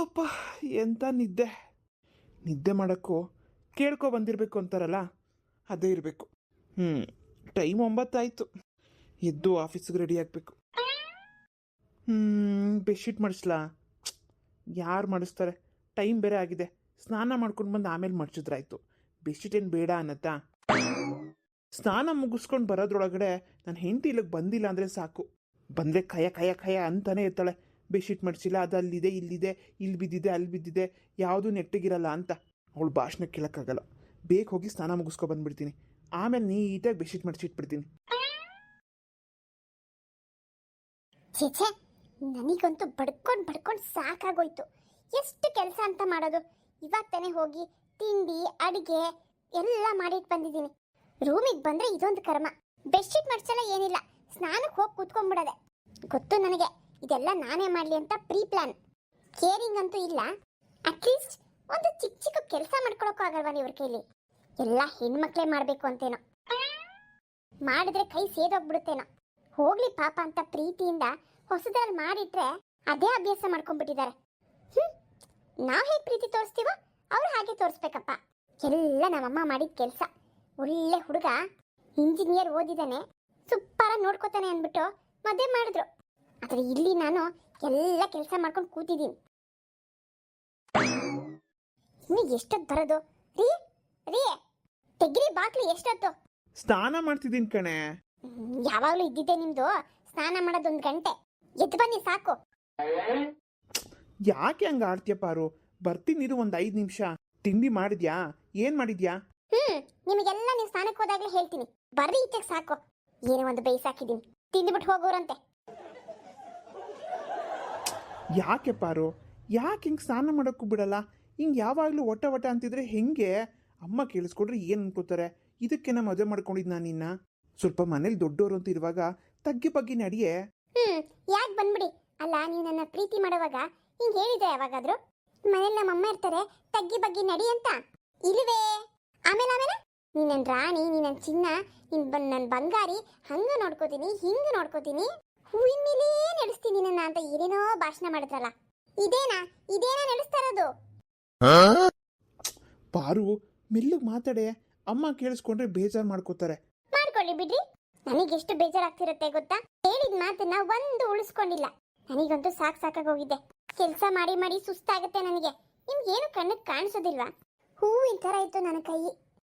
ಅಪ್ಪ, ಎಂತ ನಿದ್ದೆ. ನಿದ್ದೆ ಮಾಡೋಕ್ಕೂ ಕೇಳ್ಕೊ ಬಂದಿರಬೇಕು ಅಂತಾರಲ್ಲ, ಅದೇ ಇರಬೇಕು. ಹ್ಞೂ ಟೈಮ್ ಒಂಬತ್ತಾಯಿತು. ಎದ್ದು ಆಫೀಸಿಗೆ ರೆಡಿ ಆಗಬೇಕು. ಹ್ಞೂ ಬೆಡ್ಶೀಟ್ ಮಾಡಿಸ್ಲಾ? ಯಾರು ಮಾಡಿಸ್ತಾರೆ? ಟೈಮ್ ಬೇರೆ ಆಗಿದೆ. ಸ್ನಾನ ಮಾಡ್ಕೊಂಡು ಬಂದು ಆಮೇಲೆ ಮಡ್ಚಿದ್ರಾಯ್ತು ಬೆಡ್ಶೀಟ್ ಏನು ಬೇಡ ಅನ್ನತ್ತಾ? ಸ್ನಾನ ಮುಗಿಸ್ಕೊಂಡು ಬರೋದ್ರೊಳಗಡೆ ನನ್ನ ಹೆಂಡತಿ ಇಲ್ಲಿಗೆ ಬಂದಿಲ್ಲ ಅಂದರೆ ಸಾಕು. ಬಂದರೆ ಕಯ ಕಯ ಕಯ ಅಂತಲೇ ಇರ್ತಾಳೆ. ಬೆಡ್ಶೀಟ್ ಮಡಿಸಿಲ್ಲ ಅದು ಅಲ್ಲಿದೆ ಇಲ್ಲಿದೆ, ಇಲ್ಲಿ ಬಿದ್ದಿದೆ, ಅಲ್ಲಿ ಬಿದ್ದಿದೆ, ಯಾವುದೂ ನೆಟ್ಟಿಗಿರಲ್ಲ ಅಂತ. ಅವಳು ಭಾಷಣ ಕೇಳೋಕ್ಕಾಗಲ್ಲ. ಬೇಗ ಹೋಗಿ ಸ್ನಾನ ಮುಗಿಸ್ಕೊ ಬಂದ್ಬಿಡ್ತೀನಿ. ಆಮೇಲೆ ನೀಟಾಗಿ ಬೆಡ್ಶೀಟ್ ಮಡಿಸಿಟ್ಬಿಡ್ತೀನಿ. ಛೇಛೆ ನನಗಂತೂ ಬಡ್ಕೊಂಡು ಬಡ್ಕೊಂಡು ಸಾಕಾಗೋಯ್ತು. ಎಷ್ಟು ಕೆಲಸ ಅಂತ ಮಾಡೋದು? ಇವಾಗ ತಾನೇ ಹೋಗಿ ತಿಂಡಿ, ಅಡಿಗೆ ಎಲ್ಲ ಮಾಡಿಟ್ಟು ಬಂದಿದ್ದೀನಿ. ರೂಮಿಗೆ ಬಂದ್ರೆ ಇದೊಂದು ಕರ್ಮ. ಬೆಡ್ಶೀಟ್ ಮಡ್ಸಲ್ಲ ಏನಿಲ್ಲ. ಸ್ನಾನಕ್ಕೆ ಹೋಗಿ ಕೂತ್ಕೊಂಡ್ಬಿಡೋದೆ. ಗೊತ್ತು ನನಗೆ. ಇದೆಲ್ಲ ನಾನೇ ಮಾಡಲಿ ಅಂತ ಪ್ರೀ ಪ್ಲಾನ್ ಕೇರಿಂಗ್ ಅಂತೂ ಇಲ್ಲ. ಅಟ್ಲೀಸ್ಟ್ ಒಂದು ಚಿಕ್ಕ ಚಿಕ್ಕ ಕೆಲಸ ಮಾಡ್ಕೊಳಕ್ಕೂ ಆಗಲ್ವಾ ಇವ್ರ ಕೈಲಿ? ಎಲ್ಲ ಹೆಣ್ಮಕ್ಳೇ ಮಾಡಬೇಕು ಅಂತೇನೋ. ಮಾಡಿದ್ರೆ ಕೈ ಸೇದೋಗ್ಬಿಡುತ್ತೇನೋ. ಹೋಗ್ಲಿ ಪಾಪ ಅಂತ ಪ್ರೀತಿಯಿಂದ ಹೊಸದ್ರಲ್ಲಿ ಮಾಡಿಟ್ರೆ ಅದೇ ಅಭ್ಯಾಸ ಮಾಡ್ಕೊಂಡ್ಬಿಟ್ಟಿದ್ದಾರೆ. ಹ್ಮ್. ನಾವ್ ಹೇಗ್ ಪ್ರೀತಿ ತೋರಿಸ್ತೀವೋ ಅವ್ರು ಹಾಗೆ ತೋರಿಸ್ಬೇಕಪ್ಪ. ಎಲ್ಲ ನಮ್ಮಮ್ಮ ಮಾಡಿದ ಕೆಲಸ. ಒಳ್ಳೆ ಹುಡುಗ, ಇಂಜಿನಿಯರ್ ಓದಿದಾನೆ. ಸೂಪರ ನೋಡ್ಕೋತಾನೆ ಅಂದ್ಬಿಟ್ಟು ಮದುವೆ ಮಾಡಿದ್ರು. ಆದ್ರೆ ಇಲ್ಲಿ ನಾನು ಎಲ್ಲ ಕೆಲಸ ಮಾಡ್ಕೊಂಡು ಕೂತಿದ್ದೀನಿ. ನಿಮಗೆ ಎಷ್ಟೊತ್ತು ಬರೋದು? ರೀ ರೀ ತೆಗ್ರಿ ಬಾಕ್ಲಿ ಎಷ್ಟೊತ್ತು? ಸ್ನಾನ ಮಾಡ್ತಿದ್ದೀನಿ ಕಣೆ. ಯಾವಾಗಲೂ ಯಾವಾಗ್ಲೂ ಇದ್ದಿದ್ದೆ ನಿಮ್ದು. ಸ್ನಾನ ಮಾಡೋದೊಂದು ಗಂಟೆ. ಎದ್ದು ಬನ್ನಿ ಸಾಕು. ಯಾಕೆ ಹಂಗ ಆಡ್ತೀಯ ಪಾರು? ಬರ್ತೀನಿ ಇದು ಒಂದು ಐದ್ ನಿಮಿಷ. ತಿಂಡಿ ಮಾಡಿದ್ಯಾ? ಏನ್ ಮಾಡಿದ್ಯಾ? ಹ್ಮ್ ನಿಮಗೆಲ್ಲ ನೀವು ಸ್ನಾನಕ್ಕೆ ಹೋದಾಗ್ಲೇ ಹೇಳ್ತೀನಿ. ಬರ್ರಿ ಈಚೆಗೆ ಸಾಕು. ಏನೋ ಒಂದು ಬೇಯಿಸಾಕಿದ್ದೀನಿ ತಿಂದುಬಿಟ್ಟು ಹೋಗೋರಂತೆ. ಯಾಕೆ ಪಾರು? ಯಾಕೆ ಹಿಂಗೆ ಸ್ನಾನ ಮಾಡೋಕ್ಕೂ ಬಿಡಲ್ಲ? ಹಿಂಗೆ ಯಾವಾಗಲೂ ಒಟ್ಟ ಒಟ್ಟ ಅಂತಿದ್ರೆ ಹೆಂಗೆ? ಅಮ್ಮ ಕೇಳಿಸ್ಕೊಂಡ್ರೆ ಏನು ಅನ್ಕೋತಾರೆ? ಇದಕ್ಕೆ ನಾ ಮದುವೆ ಮಾಡ್ಕೊಂಡಿದ್ದು ನಾನು ನಿನ್ನ? ಸ್ವಲ್ಪ ಮನೇಲಿ ದೊಡ್ಡೋರು ಅಂತ ಇರುವಾಗ ತಗ್ಗಿ ಬಗ್ಗಿ ನಡಿಯೆ? ಹ್ಮ್ ಯಾಕೆ ಬಂದ್ಬಿಡಿ? ಅಲ್ಲ ನೀವು ನನ್ನ ಪ್ರೀತಿ ಮಾಡುವಾಗ ಹಿಂಗೆ ಹೇಳಿದ್ರೆ ಯಾವಾಗಾದ್ರೂ? ಮನೇಲಿ ನಮ್ಮ ಅಮ್ಮ ಇರ್ತಾರೆ ತಗ್ಗಿ ಬಗ್ಗಿ ನಡಿ ಅಂತ. ಇಲ್ವೇ? ಆಮೇಲೆ ಆಮೇಲೆ? ನೀನ್ ನನ್ನ ರಾಣಿ ನೀ ನನ್ನ ಚಿನ್ನ ನೀನ್ ಬನ್ ನನ್ ಬಂಗಾರಿ ಹಂಗ ನೋಡ್ಕೋತೀನಿ ಹಿಂಗ ನೋಡ್ಕೋತೀನಿ. ಹೂವಿನ ಮೇಲೆ ನಡೆಸ್ತೀನಿ ನನ್ನ ಅಂತ ಏನೇನೋ ಭಾಷಣ ಮಾಡಿದ್ರಲ್ಲ. ಇದೇನಾ? ಇದೇನಾ ನಡೆಸ್ತಾ ಇರೋದು? ಪಾರು ಮೆಲ್ಲಗ್ ಮಾತಾಡೆ. ಅಮ್ಮ ಕೇಳಿಸ್ಕೊಂಡ್ರೆ ಬೇಜಾರ್ ಮಾಡ್ಕೋತಾರೆ. ಮಾಡ್ಕೊಳ್ಳಿ ಬಿಡ್ರಿ. ನನಗೆ ಎಷ್ಟು ಬೇಜಾರಾಗ್ತಿರುತ್ತೆ ಗೊತ್ತಾ? ಹೇಳಿದ ಮಾತನ್ನ ಒಂದು ಉಳಿಸ್ಕೊಂಡಿಲ್ಲ. ನನಗಂತೂ ಸಾಕ್ ಸಾಕಾಗಿ ಹೋಗಿದೆ. ಕೆಲಸ ಮಾಡಿ ಮಾಡಿ ಸುಸ್ತಾಗುತ್ತೆ ನನಗೆ. ನಿಮ್ಗೆ ಏನು ಕಣ್ಣಕ್ ಕಾಣಿಸೋದಿಲ್ವಾ? ಹೂವಿನ ತರ ಇತ್ತು ನನ್ನ ಕೈ.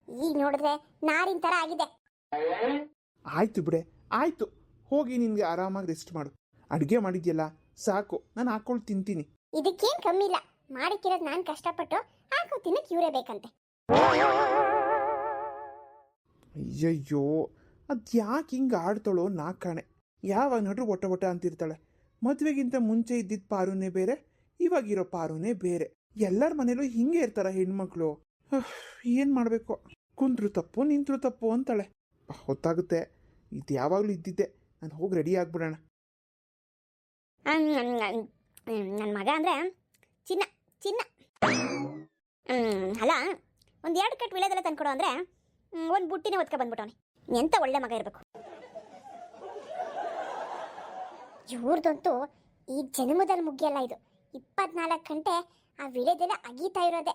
ಈಗ ನೋಡಿದ್ರೆ ನಾರಿನ ತರ ಆಗಿದೆ. ಆಯ್ತು ಬಿಡೆ ಆಯ್ತು. ಹೋಗಿ ನಿನ್ಗೆ ಆರಾಮಾಗಿ ರೆಸ್ಟ್ ಮಾಡು. ಅಡುಗೆ ಮಾಡಿದ್ಯಲ್ಲ ಸಾಕು. ನಾನು ಹಾಕೊಂಡು ತಿಂತೀನಿ. ಇದಕ್ಕೇನ್ ಕಮ್ಮಿ ಇಲ್ಲ. ಮಾಡಿಕ್ಕಿರೋದು ನಾನು ಕಷ್ಟಪಟ್ಟು ಹಾಕೋ ತಿನ್ನಕ್ ಇವರೇ ಬೇಕಂತೆ. ಅಯ್ಯಯ್ಯೋ ಅದು ಯಾಕೆ ಹಿಂಗೆ ಆಡ್ತಾಳೋ ನಾ ಕಾಣೆ. ಯಾವಾಗ ನೋಡ್ರು ಒಟ್ಟ ಒಟ್ಟ ಅಂತಿರ್ತಾಳೆ. ಮದುವೆಗಿಂತ ಮುಂಚೆ ಇದ್ದಿದ್ದ ಪಾರುನೇ ಬೇರೆ ಇವಾಗಿರೋ ಪಾರುನೇ ಬೇರೆ. ಎಲ್ಲರ ಮನೇಲೂ ಹಿಂಗೆ ಇರ್ತಾರ ಹೆಣ್ಮಕ್ಳು. ಏನ್ ಮಾಡಬೇಕು? ಕುಂತ್ರು ತಪ್ಪು, ನಿಂತರು ತಪ್ಪು ಅಂತಾಳೆ. ಹೊತ್ತಾಗುತ್ತೆ. ಇದು ಯಾವಾಗಲೂ ಇದ್ದಿದ್ದೆ. ನಾನು ಹೋಗಿ ರೆಡಿ ಆಗ್ಬಿಡೋಣ. ನನ್ನ ಮಗ ಅಂದರೆ ಚಿನ್ನ ಚಿನ್ನ. ಅಲ್ಲ, ಒಂದು ಎರಡು ಕಟ್ ವಿಳೆದೆಲ್ಲ ತಂದ್ಕೊಡು ಅಂದರೆ ಒಂದು ಬುಟ್ಟಿನೇ ಒತ್ಕೊ ಬಂದ್ಬಿಟ್ಟವನೆ. ಎಂತ ಒಳ್ಳೆ ಮಗ ಇರಬೇಕು. ಇವ್ರದಂತೂ ಈ ಜನ್ಮದಲ್ಲಿ ಮುಗಿಯಲ್ಲ ಇದು. ಇಪ್ಪತ್ನಾಲ್ಕು ಗಂಟೆ ಆ ವಿಳೆದೆಲ್ಲ ಅಗೀತಾ ಇರೋದೆ.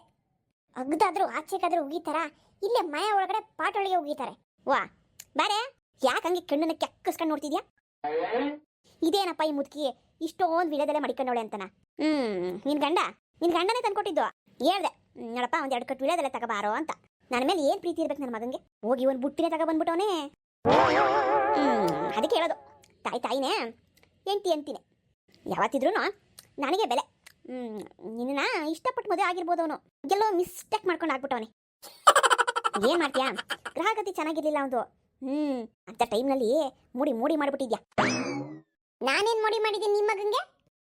ಅಗ್ದಾದ್ರೂ, ಆಚೆಗಾದ್ರೂ ಉಗಿತಾರ ಇಲ್ಲೇ ಮನೆ ಒಳಗಡೆ ಪಾಟೊಳಗೆ ಹೋಗಿದ್ದಾರೆ. ವಾ, ಬಾರೆ, ಯಾಕೆ ಹಂಗೆ ಕಣ್ಣನ್ನ ಕೆಕ್ಕಸ್ಕೊಂಡು ನೋಡ್ತಿದ್ಯಾ? ಇದೇನಪ್ಪ ಈ ಮುದುಕಿ? ಇಷ್ಟೊಂದು ವಿಳೆದೆಲ್ಲ ಮಡಿಕೊಂಡವಳೆ ಅಂತನ. ಹ್ಮ್, ನಿನ್ ಗಂಡ? ನಿನ್ ಗಂಡನೇ ತಂದ್ಕೊಟ್ಟಿದ್ದು. ಹೇಳ್ದೆ ನೋಡಪ್ಪ, ಒಂದ್ ಎರಡು ಕಟ್ಟು ವಿಳೆದೆಲ್ಲ ತಗೋಬಾರೋ ಅಂತ. ನನ್ನ ಮೇಲೆ ಏನ್ ಪ್ರೀತಿ ಇರ್ಬೇಕು ನನ್ನ ಮಗಂಗೆ ಹೋಗಿ ಒಂದು ಬುಟ್ಟಿನೇ ತಗೊಬಂದ್ಬಿಟ್ಟವನೇ. ಹ್ಮ್, ಅದಕ್ಕೆ ಹೇಳೋದು. ತಾಯಿ ತಾಯಿನೇ ಎಂಟಿ ಅಂತೀನಿ ಯಾವತ್ತಿದ್ರು ನನಗೆ ಬೆಲೆ. ಹ್ಮ್ ನಿನ್ನ ಇಷ್ಟಪಟ್ಟು ಮದುವೆ ಆಗಿರ್ಬೋದು ಅವನು ಎಲ್ಲೋ ಮಿಸ್ಟೇಕ್ ಮಾಡ್ಕೊಂಡು ಆಗ್ಬಿಟ್ಟವನೆ. ಏನ್ ಮಾಡ್ತೀಯಾ? ಗ್ರಹಗತಿ ಚೆನ್ನಾಗಿರ್ಲಿಲ್ಲ ಅವನು ಹ್ಮ್, ಅಂತ ಟೈಮ್ನಲ್ಲಿ ಮೂಡಿ ಮೂಡಿ ಮಾಡ್ಬಿಟ್ಟಿದ್ಯಾ? ನಾನೇನ್ ಮೋಡಿ ಮಾಡಿದ್ದೀನಿ ನಿಮ್ಮ ಮಗಂಗೆ?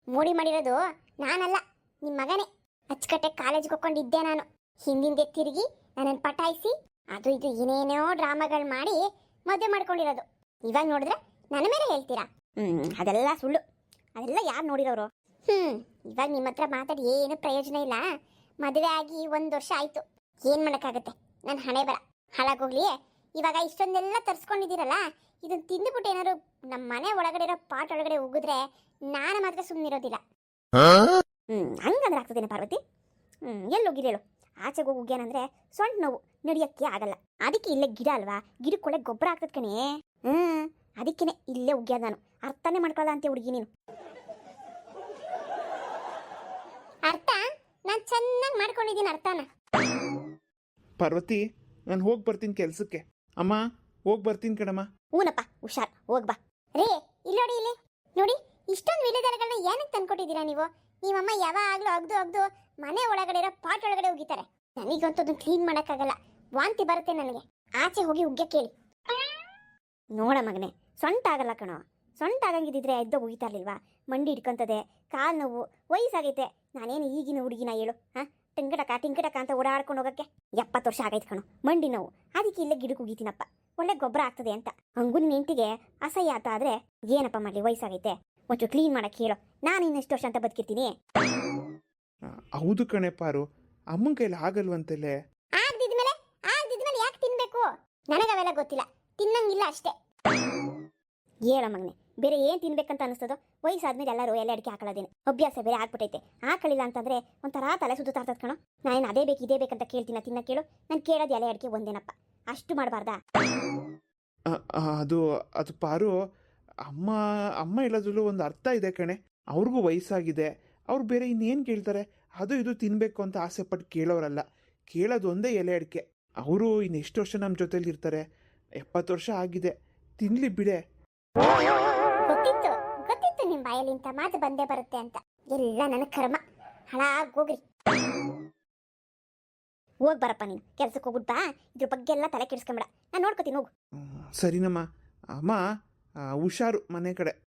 ಮೂಡಿ ಮಾಡಿರೋದು ನಾನಲ್ಲ ನಿಮ್ಮ ಮಗನೇ. ಅಚ್ಚುಕಟ್ಟೆ ಕಾಲೇಜ್ಗೆ ಹೋಗ್ಕೊಂಡಿದ್ದೆ ನಾನು. ಹಿಂದಿಂದೆ ತಿರುಗಿ ನನ್ನನ್ನು ಪಟಾಯಿಸಿ, ಅದು ಇದು ಏನೇನೋ ಡ್ರಾಮಾಗಳು ಮಾಡಿ ಮದುವೆ ಮಾಡ್ಕೊಂಡಿರೋದು. ಇವಾಗ ನೋಡಿದ್ರೆ ನನ್ನ ಮೇಲೆ ಹೇಳ್ತೀರಾ? ಹ್ಮ್, ಅದೆಲ್ಲ ಸುಳ್ಳು. ಅದೆಲ್ಲ ಯಾರು ನೋಡಿರೋರು? ಹ್ಮ್, ಇವಾಗ ನಿಮ್ಮ ಹತ್ರ ಮಾತಾಡಿ ಏನು ಪ್ರಯೋಜನ ಇಲ್ಲ. ಮದುವೆ ಆಗಿ ಒಂದು ವರ್ಷ ಆಯ್ತು. ಏನ್ ಮಾಡಕ್ಕಾಗತ್ತೆ? ನನ್ನ ಹಣೆ ಬರ. ಹಾಳಾಗೋಗ್ಲಿ ಇವಾಗ ಇಷ್ಟೊಂದೆಲ್ಲ ತರಿಸ್ಕೊಂಡಿದ್ದೀರಲ್ಲ? ಇದನ್ನ ತಿಂದುಬಿಟ್ಟು ಏನಾದ್ರು ನಮ್ಮ ಮನೆ ಒಳಗಡೆ ಇರೋ ಪಾಟ್ ಒಳಗಡೆ ಉಗಿದ್ರೆ ನಾನು ಮಾತ್ರ ಸುಮ್ಮನಿರೋದಿಲ್ಲ ಹ್ಮ್ ಹಂಗಂದ್ರೆ ಆಗ್ತದೇನೆ ಪಾರ್ವತಿ? ಹ್ಮ್ ಎಲ್ಲಿ ಹೋಗಿರಿ ಹೇಳು? ಆಚೆಗೆ ಹೋಗಿ ಉಗ್ಯಾನಂದ್ರೆ ಸೊಂಟ ನೋವು ನಡಿಯಕ್ಕೆ ಆಗಲ್ಲ. ಅದಕ್ಕೆ ಇಲ್ಲೇ ಗಿಡ ಅಲ್ವಾ? ಗಿಡಕ್ಕೊಳ್ಳೆ ಗೊಬ್ಬರ ಆಗ್ತದ ಕಣೆ. ಹ್ಮ್ ಅದಕ್ಕೇನೆ ಇಲ್ಲೇ ಉಗ್ಯಾದ ನಾನು. ಅರ್ಥನೇ ಮಾಡ್ಕೊಳ್ಳಲ್ಲ ಅಂತ ಹುಡುಗಿ ನೀನು. ಅರ್ಥ? ನಾನು ಚೆನ್ನಾಗಿ ಮಾಡ್ಕೊಂಡಿದ್ದೀನಿ ಅರ್ಥನ. ಪಾರ್ವತಿ, ನಾನು ಹೋಗಿ ಬರ್ತೀನಿ ಕೆಲಸಕ್ಕೆ. ಅಮ್ಮ, ಹೋಗಿ ಬರ್ತೀನಿ ಕಣಮ್ಮ. ಹೂನಪ್ಪ, ಹುಷಾರ್, ಹೋಗ್ ಬಾ. ರೇ ಇಲ್ಲಿ ನೋಡಿ ಇಲ್ಲಿ. ನೋಡಿ, ಇಷ್ಟೊಂದು ವಿಳೆದೆಲೆಗಳನ್ನ ಏನಕ್ಕೆ ತಂದ್ಕೊಟ್ಟಿದ್ದೀರಾ ನೀವು? ನಿಮ್ಮಮ್ಮ ಯಾವಾಗಲೂ ಅಗ್ದು ಅಗ್ದು ಮನೆ ಒಳಗಡೆ ಇರೋ ಪಾಟ್ ಒಳಗಡೆ ಉಗಿತಾರೆ. ನನಗಂತೂ ಅದನ್ನ ಕ್ಲೀನ್ ಮಾಡೋಕ್ಕಾಗಲ್ಲ. ವಾಂತಿ ಬರುತ್ತೆ ನನಗೆ. ಆಚೆ ಹೋಗಿ ಉಗ್ಗೆ ಕೇಳಿ. ನೋಡ ಮಗನೆ ಸೊಂಟ ಆಗಲ್ಲ ಕಣೋ. ಸೊಂಟ ಆಗಂಗಿದ್ದಿದ್ರೆ ಎದ್ದೋ ಉಗಿತಾ ಮಂಡಿ ಹಿಡ್ಕೊಂತದೆ, ಕಾಲು ನೋವು, ವಯಸ್ಸಾಗೈತೆ. ನಾನೇನು ಈಗಿನ ಹುಡುಗಿನ ಹೇಳು, ಹಾ? ಟಿಂಕಟಕ ಟಿಂಗಡಕ ಅಂತ ಓಡಾಡ್ಕೊಂಡು ಹೋಗಕ್ಕೆ ಎಪ್ಪತ್ತು ವರ್ಷ ಆಗೈತೆ ಕಣೋ. ಮಂಡಿ ನೋವು. ಅದಕ್ಕೆ ಇಲ್ಲೇ ಗಿಡಕ್ಕೆ ಉಗಿತೀನಪ್ಪ. ಒಳ್ಳೆ ಗೊಬ್ಬರ ಆಗ್ತದೆ ಅಂತ. ಹಂಗು ನಿನ್ನ ಹೆಂಡತಿಗೆ ಅಸಹ್ಯ ಆತ ಆದ್ರೆ ಏನಪ್ಪ ಮಾಡಲಿ ವಯಸ್ಸಾಗೈತೆ. ಒಂಚೂರು ಕ್ಲೀನ್ ಮಾಡಕ್ಕೆ ಹೇಳು. ನಾನು ಇನ್ನೆಷ್ಟು ವರ್ಷ ಅಂತ ಬದುಕಿರ್ತೀನಿ. ಹೌದು ಕಣೆ ಪಾರು. ಅಮ್ಮನ ಕೈಲಿ ಆಗಲ್ವಂತಲೇ? ಆಗ್ದಿದ್ಮೇಲೆ ಆಗ್ದಿದ್ಮೇಲೆ ಯಾಕೆ ತಿನ್ಬೇಕು? ನನಗವೆಲ್ಲ ಗೊತ್ತಿಲ್ಲ. ತಿನ್ನಂಗಿಲ್ಲ ಅಷ್ಟೇ. ಹೇಳ ಮಗನೆ. ಬೇರೆ ಏನು ತಿನ್ಬೇಕಂತ ಅನಿಸ್ತದೋ ವಯಸ್ಸಾದ್ಮೇಲೆ ಎಲ್ಲರೂ ಎಲೆ ಅಡಿಕೆ ಹಾಕೊಳ್ಳೋದೇನೆ. ಅಭ್ಯಾಸ ಬೇರೆ ಆಗ್ಬಿಟ್ಟೈತೆ. ಹಾಕಲಿಲ್ಲ ಅಂತಂದ್ರೆ ಒಂಥರ ತಲೆ ಸುದ್ದು ಇರ್ತದ ಕಣೋ. ನಾನು ಅದೇ ಬೇಕು, ಇದೇ ಬೇಕಂತ ಕೇಳ್ತೀನಿ ತಿನ್ನ ಕೇಳು. ನಾನು ಕೇಳೋದು ಎಲೆ ಅಡಿಕೆ ಒಂದೇನಪ್ಪ. ಅಷ್ಟು ಮಾಡಬಾರ್ದಾ? ಅದು ಅದು ಪಾರು, ಅಮ್ಮ ಅಮ್ಮ ಹೇಳೋದ್ರಲ್ಲೂ ಒಂದು ಅರ್ಥ ಇದೆ ಕಣೆ. ಅವ್ರಿಗೂ ವಯಸ್ಸಾಗಿದೆ. ಅವ್ರು ಬೇರೆ ಇನ್ನೇನು ಕೇಳ್ತಾರೆ? ಅದು ಇದು ತಿನ್ನಬೇಕು ಅಂತ ಆಸೆ ಪಟ್ಟು ಕೇಳೋರಲ್ಲ. ಕೇಳೋದು ಒಂದೇ ಎಲೆ ಅಡಿಕೆ. ಅವರು ಇನ್ನೆಷ್ಟು ವರ್ಷ ನಮ್ಮ ಜೊತೆಲಿ ಇರ್ತಾರೆ? ಎಪ್ಪತ್ತು ವರ್ಷ ಆಗಿದೆ. ತಿನ್ಲಿ ಬಿಡೆ. ಬಾಯಲ್ಲಿ ಇಂಥ ಮಾತು ಬಂದೇ ಬರುತ್ತೆ ಅಂತ. ಎಲ್ಲ ನನ್ನ ಕರ್ಮ. ಹಾಳಾಗೋಗ್ರಿ. ಹೋಗ್ ಬರಪ್ಪ ನೀನು. ಕೆಲ್ಸಕ್ಕೆ ಹೋಗ್ಬಿಟ್ ಬಾ. ಇದ್ರ ಬಗ್ಗೆ ಎಲ್ಲ ತಲೆ ಕೆಡಿಸ್ಕೊಂಬೇಡ. ನಾನು ನೋಡ್ಕೋತೀನಿ, ಹೋಗು. ಸರಿನಮ್ಮ. ಅಮ್ಮ ಹುಷಾರು ಮನೆ ಕಡೆ.